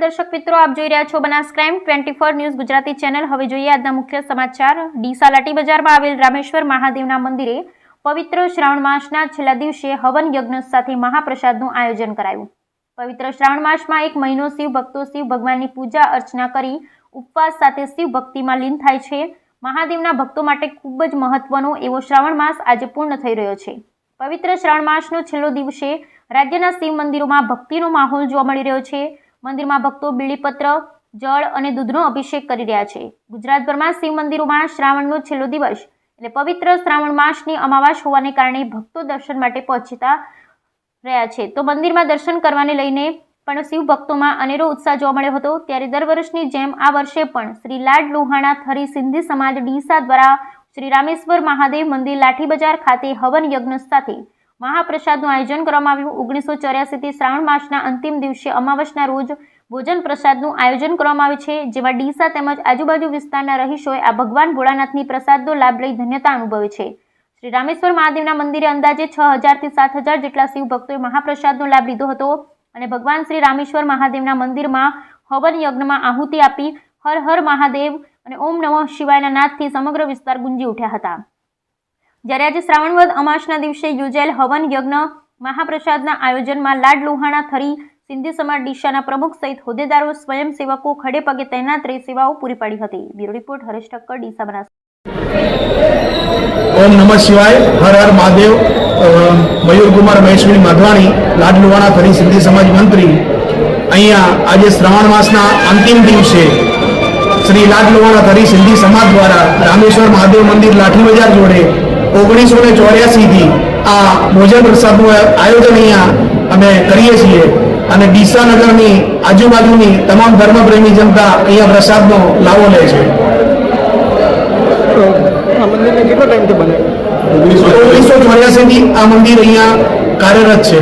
દર્શક મિત્રો, આપ જોઈ રહ્યા છો Banas crime twenty four news Gujarati channel. હવે જોઈએ આજના મુખ્ય સમાચાર. ડીસા લાટી બજારમાં આવેલ રામેશ્વર મહાદેવના મંદિરે પવિત્ર શ્રાવણ માસના છેલ્લા દિવસે હવન યજ્ઞ સાથે મહાપ્રસાદનું આયોજન કરાયું. પવિત્ર શ્રાવણ માસમાં એક મહિનો શિવ ભક્તો શિવ ભગવાનની પૂજા અર્ચના કરી ઉપવાસ સાથે શિવ ભક્તિમાં લીન થાય છે. મહાદેવના ભક્તો માટે ખૂબ જ મહત્વનો એવો શ્રાવણ માસ આજે પૂર્ણ થઈ રહ્યો છે. પવિત્ર શ્રાવણ માસનો છેલ્લો દિવસે રાજ્યના શિવ મંદિરોમાં ભક્તિનો માહોલ જોવા મળી રહ્યો છે. મંદિરમાં ભક્તો બીલીપત્ર જળ અને દૂધનો અભિષેક કરી રહ્યા છે. ગુજરાતભરમાં શિવ મંદિરોમાં શ્રાવણનો છેલ્લો દિવસ એટલે પવિત્ર શ્રાવણ માસની અમાવાસ હોવાને કારણે ભક્તો દર્શન માટે પહોંચતા રહ્યા છે. તો મંદિરમાં દર્શન કરવાને લઈને પણ શિવ ભક્તોમાં અનેરો ઉત્સાહ જોવા મળ્યો હતો. ત્યારે દર વર્ષની જેમ આ વર્ષે પણ શ્રી લાડ લોહાણા થરી સિંધી સમાજ ડીસા દ્વારા શ્રી રામેશ્વર મહાદેવ મંદિર લાઠી બજાર ખાતે હવન યજ્ઞ સાથે મહાપ્રસાદનું આયોજન કરવામાં આવ્યું. ઓગણીસો ચોર્યાસીથી શ્રાવણ માસના અંતિમ દિવસે અમાવસના રોજ ભોજન પ્રસાદનું આયોજન કરવામાં આવે છે, જેમાં ડીસા તેમજ આજુબાજુ વિસ્તારના રહીશોએ આ ભગવાન ભોળાનાથની પ્રસાદનો લાભ લઈ ધન્યતા અનુભવે છે. શ્રી રામેશ્વર મહાદેવના મંદિરે અંદાજે છ હજારથી સાત હજાર જેટલા શિવ ભક્તોએ મહાપ્રસાદનો લાભ લીધો હતો. અને ભગવાન શ્રી રામેશ્વર મહાદેવના મંદિરમાં હવન યજ્ઞમાં આહુતિ આપી હર હર મહાદેવ અને ઓમ નમઃ શિવાયના નાદથી સમગ્ર વિસ્તાર ગુંજી ઉઠ્યા હતા. જ્યારે આજે શ્રાવણવદ અમાસના દિવસે યોજાયેલ હવન યજ્ઞ મહાપ્રસાદના આયોજનમાં લાડ લુહાણા, થરી, સિંધી સમાજ દિશાના પ્રમુખ સહિત હોદ્દેદારો, સ્વયંસેવકો ખડે પગે તૈનાત રહી સેવાઓ પૂરી પાડી હતી. Bureau report Haresh Thakkar, Deesa Banas. ઓમ નમઃ શિવાય, હર હર મહાદેવ. મયુરકુમાર મહેશ્વરી માધવાણી લાડલુવાણા ફરી સિંધી સમાજ મંત્રી, અહીંયા આજે શ્રાવણ માસના અંતિમ દિવસે શ્રી લાડલુવાણા ફરી સિંધી સમાજ દ્વારા રામેશ્વર મહાદેવ મંદિર લાઠી બજાર જોડે ઓગણીસો ને ચોર્યાસીથી આ ભોજન પ્રસાદનું આયોજન અહીંયા અમે કરીએ છીએ. અને ડીસાનગરની આજુબાજુની તમામ ધર્મપ્રેમી જનતા અહીંયા પ્રસાદનો લાવો લે છે. બને આ મંદિર અહીંયા કાર્યરત છે.